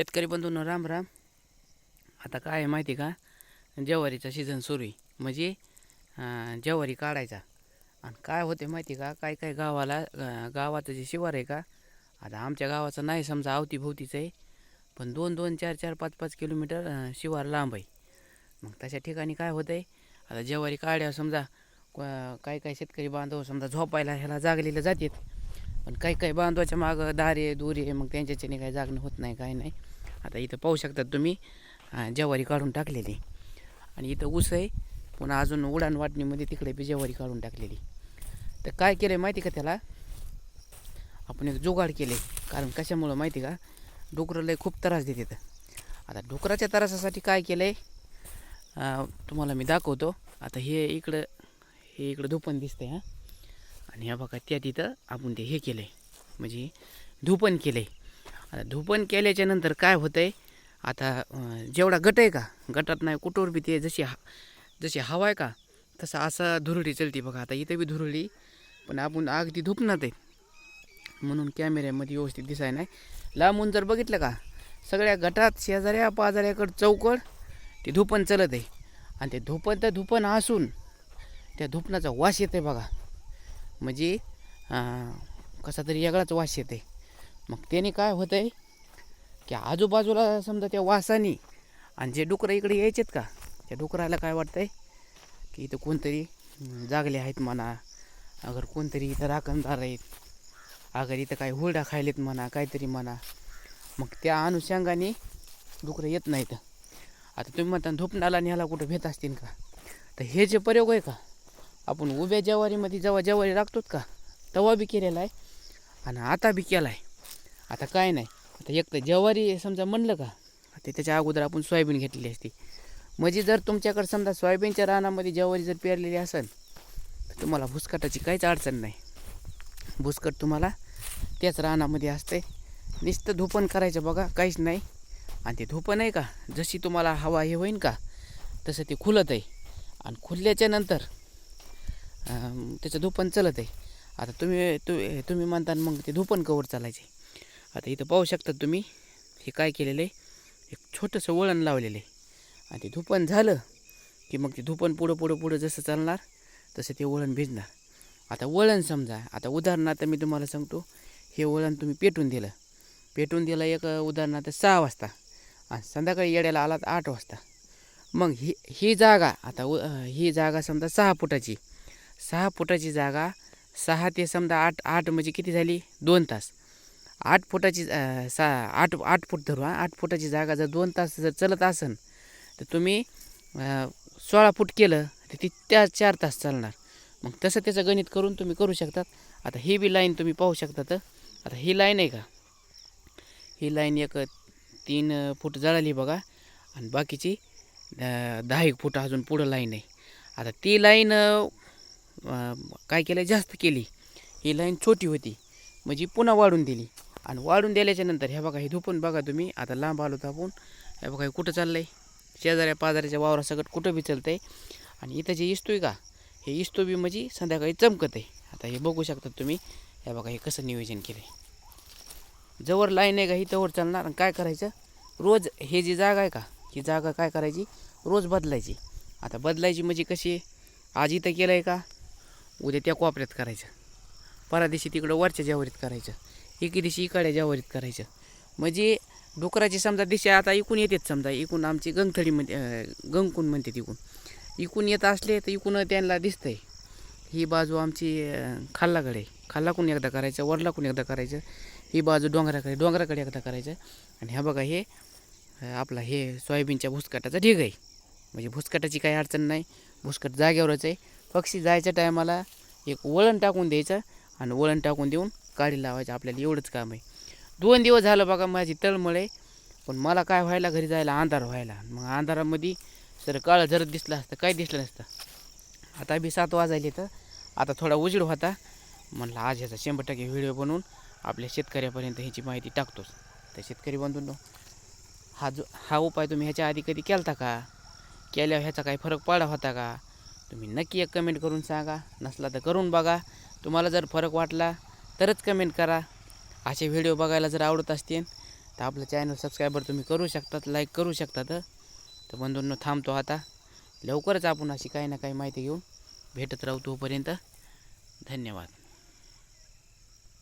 शेतकरी बंधूंनो राम राम. आता काय आहे माहिती का? ज्वारीचा सीझन सुरू आहे. म्हणजे ज्वारी काढायचा. आणि काय होते माहिती का? काय काय गावाला गावाचं जे शिवार आहे का? आता आमच्या गावाचं नाही समजा अवतीभोवतीचं आहे पण दोन दोन चार चार पाच पाच किलोमीटर शिवार लांब आहे. मग तशा ठिकाणी काय होतं आहे आता ज्वारी काढ्या समजा काय काय शेतकरी बांधव समजा झोपायला ह्याला जागलेलं जातात. पण काही काही बांधवाच्या मागं दारे दुरे मग त्यांच्याच्याने काही जागणं होत नाही काय नाही. आता इथं पाहू शकतात तुम्ही ज्वारी काढून टाकलेली. आणि इथं ऊस आहे पुन्हा अजून उडाण वाटणीमध्ये तिकडे बी ज्वारी काढून टाकलेली. तर काय केलं आहे माहिती का त्याला? आपण एक जुगाड केले कारण कशामुळं माहिती का? डुकरं लय खूप त्रास देते तर आता डुकराच्या त्रासासाठी काय केलं आहे तुम्हाला मी दाखवतो. आता हे इकडं हे इकडं धुपण दिसतंय हां. आणि ह्या बघा त्या तिथं आपण ते हे केलं आहे म्हणजे धुपण केलं आहे आता धुपण केल्याच्यानंतर काय होतं आहे आता जेवढा गट आहे का? गटात नाही कुठोर बी ते जशी हा जशी हवा आहे का? तसं असं धुरळी चलते बघा. आता इथं बी धुरळी पण आपण अगदी धुपणात आहे. म्हणून कॅमेऱ्यामध्ये व्यवस्थित दिसाय नाही. लांबून जर बघितलं का सगळ्या गटात शेजाऱ्या पाजाऱ्याकडं चौकड ते धुपण चलत आहे. आणि ते धुपण तर धुपण असून त्या धुपणाचा वास येते बघा. म्हणजे कसा तरी वेगळाच वास येते मग त्याने काय होतं आहे की आजूबाजूला समजा त्या वासाने आणि जे डुकरं इकडे यायचेत का त्या डुकराला काय वाटतंय? की इथं कोणतरी जागले आहेत म्हणा अगर कोणतरी इथं राखणदार आहेत अगर इथं काही हुरडा खायलेत म्हणा काहीतरी म्हणा मग त्या अनुषंगाने डुकरं येत नाहीत. आता तुम्ही म्हणता धुपणाला न्याला कुठं भेट असतील का? तर हे जे प्रयोग आहे का? आपण उभ्या जवारीमध्ये जेव्हा जवारी राखतोत का तेव्हा बी केलेला आहे आणि आता बी केला आहे आता काय नाही. आता एक तर ज्वारी समजा म्हणलं का ते त्याच्या अगोदर आपण सोयाबीन घेतलेली असते. म्हणजे जर तुमच्याकडे समजा सोयाबीनच्या रानामध्ये ज्वारी जर पेरलेली असेल तर तुम्हाला भुसकटाची काहीच अडचण नाही. भुसकट तुम्हाला त्याच रानामध्ये असते. नुसतं धुपण करायचं बघा काहीच नाही. आणि ते धुपण आहे का जशी तुम्हाला हवा हे होईन का तसं ते खुलत आहे आणि खुलल्याच्या नंतर त्याचं धुपण चलत आहे आता तुम्ही तु तुम्ही म्हणता मग ते धुपण कवर चालायचे. आता इथं पाहू शकता तुम्ही हे काय केलेलं आहे? एक छोटंसं वळण लावलेलं आहे. आणि ते धुपण झालं की मग ते धुपण पुढं पुढं पुढं जसं चालणार तसं ते वळण भिजणार. आता वळण समजा आता उदाहरणार्थ मी तुम्हाला सांगतो हे वळण तुम्ही पेटून दिलं. पेटून दिलं एक उदाहरणार्थ सहा वाजता आणि संध्याकाळी येड्याला आलात आठ वाजता. मग ही ही जागा आता उ- ही जागा समजा सहा फुटाची. सहा फुटाची जागा सहा ते समजा आठ आठ म्हणजे किती झाली? दोन तास. आठ फुटाची सा आठ आठ फूट धरू हा. आठ फुटाची जागा जर दोन तास जर चलत असेल तर तुम्ही सोळा फूट केलं तर ती त्या चार तास चालणार. मग तसं त्याचं गणित करून तुम्ही करू शकतात. आता ही बी लाईन तुम्ही पाहू शकतात आता ही लाईन आहे का? ही लाईन एक तीन फूट जळाली बघा. आणि बाकीची दहा एक फूट अजून पुढं लाईन आहे. आता ती लाईन काय केलं जास्त केली. ही लाईन छोटी होती. म्हणजे पुन्हा वाढून दिली. आणि वाढून दिल्याच्या नंतर हे बघा हे धुपून बघा तुम्ही. आता लांब आलो तर आपण हे बघा हे कुठं चाललं आहे शेजाऱ्या पाजाऱ्याच्या वावरासकट कुठं बी चालतं आहे आणि इथं जे इस्तोय का हे इस्तू बी म्हणजे संध्याकाळी चमकत आहे. आता हे बघू शकता तुम्ही हे बघा हे कसं नियोजन केलं आहे जवळ लाईन आहे का ही तवर चालणार आणि काय करायचं? रोज हे जी जागा आहे का ही जागा काय करायची? रोज बदलायची. आता बदलायची म्हणजे कशी आज इथं केलं आहे का उद्या त्या कोपऱ्यात करायचं. परा दिवशी तिकडं वरच्या ज्यावरीत करायचं. एके दिवशी इकडे ज्यावरीत करायचं. म्हणजे डुकराची समजा दिशा आता इकून येतात समजा इकून आमची गंगथडी म्हणते गंगकून म्हणते तिकून. इकून येत असले तर इकून त्यांना दिसतंय. ही बाजू आमची खाल्लाकडे. खाल्लाकून एकदा करायचं वरलाकून एकदा करायचं. ही बाजू डोंगराकडे डोंगराकडे एकदा करायचं. आणि ह्या बघा हे आपला हे सोयाबीनच्या भुसकाटाचा ढीग आहे. म्हणजे भुसकाटाची काही अडचण नाही. भुसकट जागेवरच आहे. पक्षी जायच्या टायमाला एक वळण टाकून द्यायचं आणि वळण टाकून देऊन काढी लावायचं आपल्याला एवढंच काम आहे. दोन दिवस झालं बघा माझी तळमळ आहे पण मला काय व्हायला घरी जायला अंधार व्हायला. मग अंधारामध्ये सर काळं जरत दिसलं असतं काय दिसलं नसतं. आता बी सात वाजायले तर आता थोडा उजीड होता. म्हणलं आज ह्याचा शंभर टक्के व्हिडिओ बनवून आपल्या शेतकऱ्यापर्यंत ह्याची माहिती टाकतोच. तर शेतकरी बंधूंनो हा जो हा उपाय तुम्ही ह्याच्या आधी कधी केलता का? केल्यावर ह्याचा काही फरक पडा होता का? तुम्ही नक्की एक कमेंट करून सांगा. नसला तर करून बघा. तुम्हाला जर फरक वाटला तरच कमेंट करा. असे व्हिडिओ बघायला जर आवडत असतील तर आपलं चॅनल सबस्क्रायबर तुम्ही करू शकतात लाईक करू शकतात. तर बंधूंनो थांबतो आता. लवकरच आपण अशी काही ना काही माहिती घेऊन भेटत राहू तोपर्यंत. धन्यवाद.